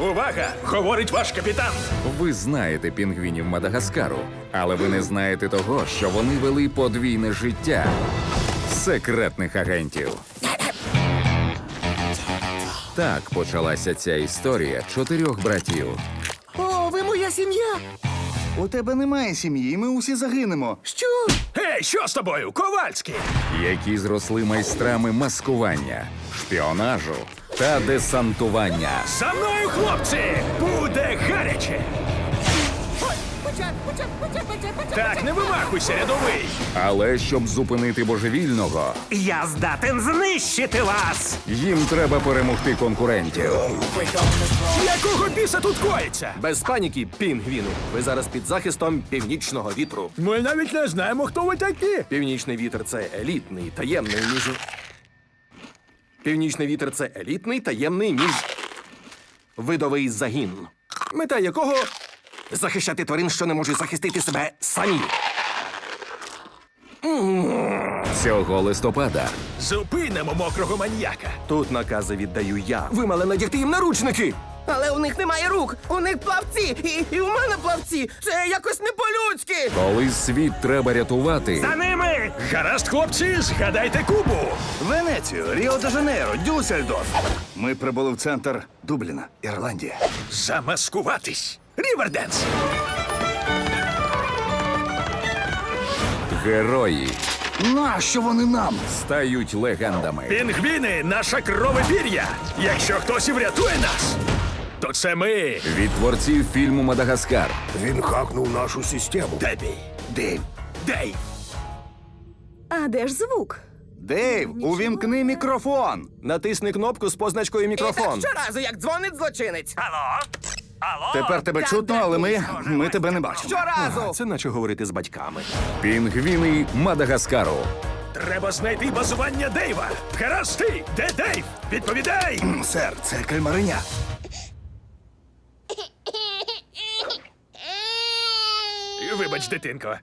Увага! Говорить ваш капітан. Ви знаєте пінгвінів Мадагаскару, але ви не знаєте того, що вони вели подвійне життя секретних агентів. Так почалася ця історія чотирьох братів. О, ви моя сім'я! У тебе немає сім'ї, ми усі загинемо. Що? Гей, що з тобою? Ковальський! які зросли майстрами маскування, шпіонажу та десантування. За мною, хлопці! Буде гаряче! Так, не вимахуйся, рядовий! Але щоб зупинити божевільного, Я здатен знищити вас! їм треба перемогти конкурентів. Якого біса тут коїться? Без паніки, пінгвіни. Ви зараз під захистом північного вітру. Ми навіть не знаємо, хто ви такі. Північний вітер це елітний, таємний між. Північний вітер це елітний, таємний між. Видовий загін. Мета якого захищати тварин, що не можуть захистити себе самі. Цього листопада Зупинимо мокрого маньяка. Тут накази віддаю я. Ви мали надягти їм наручники. Але у них немає рук, у них плавці, і, і у мене плавці. Це якось не по-людськи. Коли світ треба рятувати, За ними! Гаразд, хлопці, згадайте Кубу. Венецію, Ріо-де-Жанейро, Дюссельдорф. Ми прибули в центр Дубліна, Ірландія. Замаскуватись. Ріверденс. герої Нащо вони нам? стають легендами. Пінгвіни наша крове пір'я. Якщо хтось і врятує нас, то це ми. Від творців фільму Мадагаскар Він хакнув нашу систему. Дебі. Дейв. Дей. А де ж звук? Дейв, увімкни мікрофон. Натисни кнопку з позначкою мікрофон. Щоразу, як дзвонить злочинець. Алло? Алло? Тепер тебе чутно, але ми, ми тебе не бачимо. Щоразу. Це наче говорити з батьками. Пінгвіни Мадагаскару. Треба знайти базування Дейва. Гаразд ти, де Дейв? Відповідай! Сер, це кальмариня. Вибач, дитинко.